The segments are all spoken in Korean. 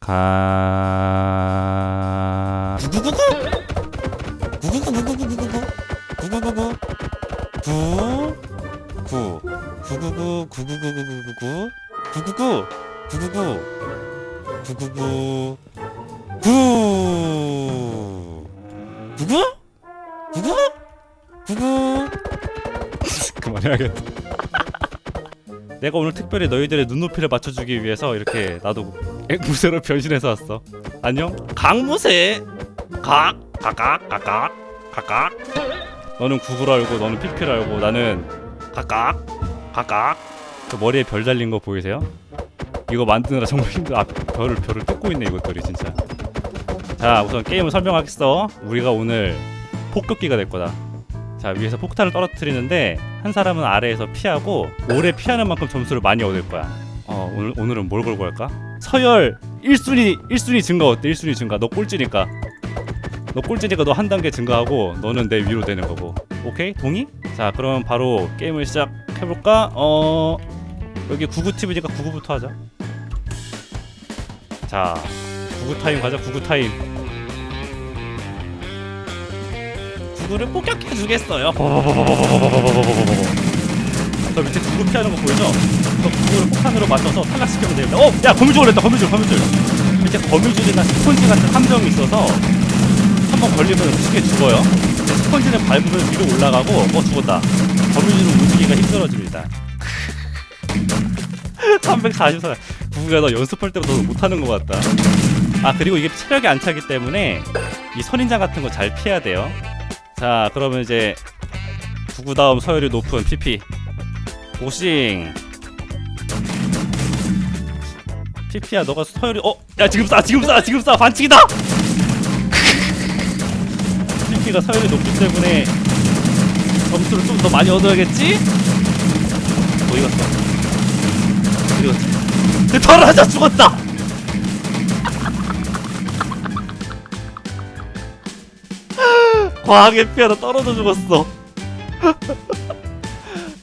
가. 구구 구구? 구구구구구구구 구 구구구 구 구? 구? 구구 구 구구구구구구? 구구구. 구구구. 구구구. 구. 구구? 구구? 구구? 그만해야겠다. 내가 오늘 특별히 너희들의 눈높이를 맞춰주기 위해서 이렇게 나도 앵무새로 변신해서 왔어. 안녕. 강무새. 각 각각 각각 각각. 너는 구글 알고 너는 피피를 알고 나는 각각 각각. 그 머리에 별 달린 거 보이세요? 이거 만드느라 정말 힘들어. 아, 별을 별을 뜯고 있네 이것들이 진짜. 자 우선 게임을 설명하겠어. 우리가 오늘 폭격기가 될 거다. 자 위에서 폭탄을 떨어뜨리는데 한 사람은 아래에서 피하고 오래 피하는 만큼 점수를 많이 얻을 거야. 어 오늘 오늘은 뭘 걸고 할까? 서열 1순위 1순위 증가 어때? 1순위 증가. 너 꼴찌니까. 너 꼴찌니까 너 한 단계 증가하고 너는 내 위로 되는 거고. 오케이? 동의? 자 그럼 바로 게임을 시작해 볼까? 어 여기 구구 TV니까 구구부터 하자. 자 구구 타임 가자. 구구 타임. 구구를 폭격해 주겠어요. 저 밑에 구구 피하는 거 보이죠? 저 구구를 폭탄으로 맞춰서 탈락시키면 됩니다. 어, 야 거미줄 했다. 거미줄, 거미줄. 밑에 거미줄이나 스펀지 같은 함정이 있어서 한번 걸리면 쉽게 죽어요. 스펀지는 밟으면 위로 올라가고 어 죽었다. 거미줄은 움직이기가 힘들어집니다. 344. 구구가 너 연습할 더 못하는 것 같다. 아 그리고 이게 체력이 안 차기 때문에 이 선인장 같은 거 잘 피해야 돼요. 자 그러면 이제 구구 다음 서열이 높은 PP 오싱 PP야 너가 서열이 어? 야 지금 쏴 지금 쏴 지금 쏴 반칙이다 PP가 서열이 높기 때문에 점수를 좀 더 많이 얻어야겠지? 어디 갔어? 어디 갔지? 덜어져 죽었다! 과하게 피하다 떨어져 죽었어.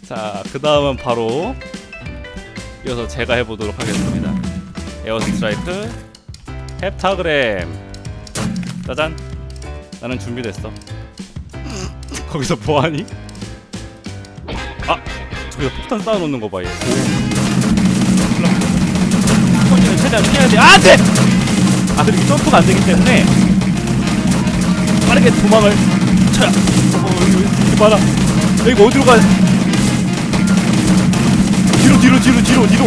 자, 그 다음은 바로 이어서 제가 해보도록 하겠습니다. 에어 스트라이크, 햅타그램. 짜잔. 나는 준비됐어. 거기서 뭐하니? 아, 저기서 폭탄 쌓아놓는 거 봐, 얘. 스펀지는 최대한 피해야 돼. 아, 안 돼! 아, 그리고 이 점프가 안 되기 때문에 빠르게 도망을 쳐야. 어, 이렇게 봐라. 여기 어디로 가? 뒤로 뒤로 뒤로 뒤로 뒤로.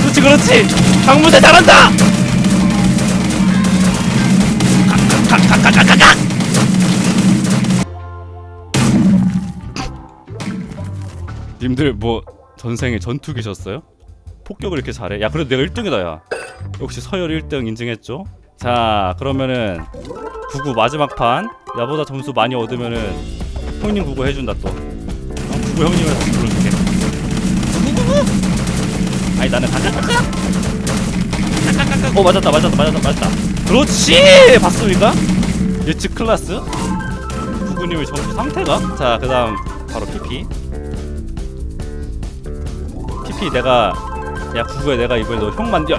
그렇지 그렇지. 강무새 잘한다. 가가가가가가가. 님들 뭐 전생에 전투기셨어요? 폭격을 이렇게 잘해? 야 그래도 내가 1등이다 야. 역시 서열 1등 인증했죠. 자 그러면은 구구 마지막 판 나보다 점수 많이 얻으면은 형님 구구 해준다 또 어? 구구 형님을 구구구구 아니 나는 가까까까 어 맞았다 맞았다 맞았다 맞았다 그렇지 봤습니까? 예측 클라스 구구님의 점수 상태가 자 그 다음 바로 PP PP 내가 야 구구야 내가 이번에 너 형 만들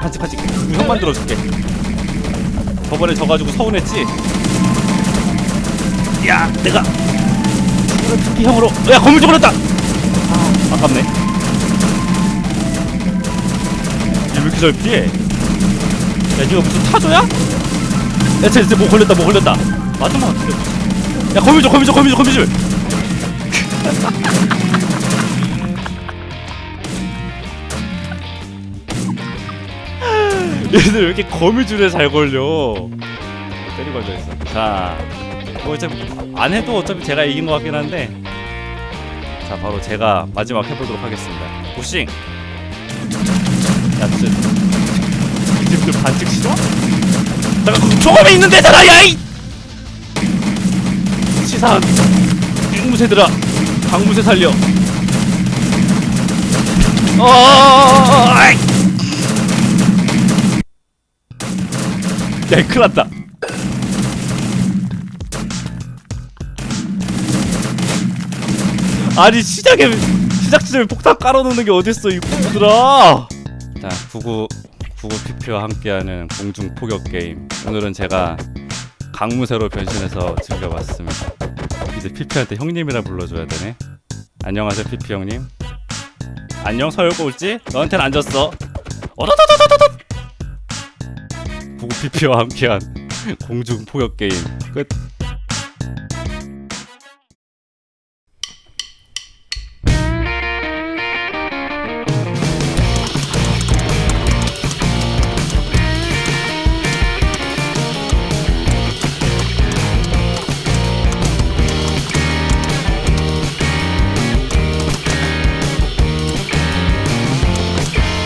같이 구구 형 만들어줄게 저번에 져가지고 서운했지? 야, 내가 특히 형으로 야 건물 쪽으로다. 아, 아깝네. 잘 피해? 야, 니가 무슨 타조야? 야, 쟤, 쟤뭐 걸렸다, 뭐 걸렸다. 맞은 것 같은데. 야, 거미줄, 거미줄, 거미줄, 거미줄. 얘들 왜 이렇게 거미줄에 잘 걸려? 때리 걸려 있어. 자, 뭐 이제 안 해도 어차피 제가 이긴 것 같긴 한데, 자 바로 제가 마지막 해보도록 하겠습니다. 부싱. 야, 진짜 이집들 반칙 싫어? 내가 조금에 있는 데잖아, 야이! 치사한 앵무새들아, 강무새 살려. 어, 아이! 야, 큰일 났다. 아니 시작에 시작 지점에 폭탄 깔아놓는 게 어딨어 이 구구들아 자 구구 구구 피피와 함께하는 공중 포격 게임. 오늘은 제가 강무새로 변신해서 즐겨봤습니다. 이제 피피한테 형님이라 불러줘야 되네. 안녕하세요 피피 형님. 안녕 서울고울지 너한테는 안 졌어. 어더더더더더더. 구구 피피와 함께한 공중 포격 게임 끝.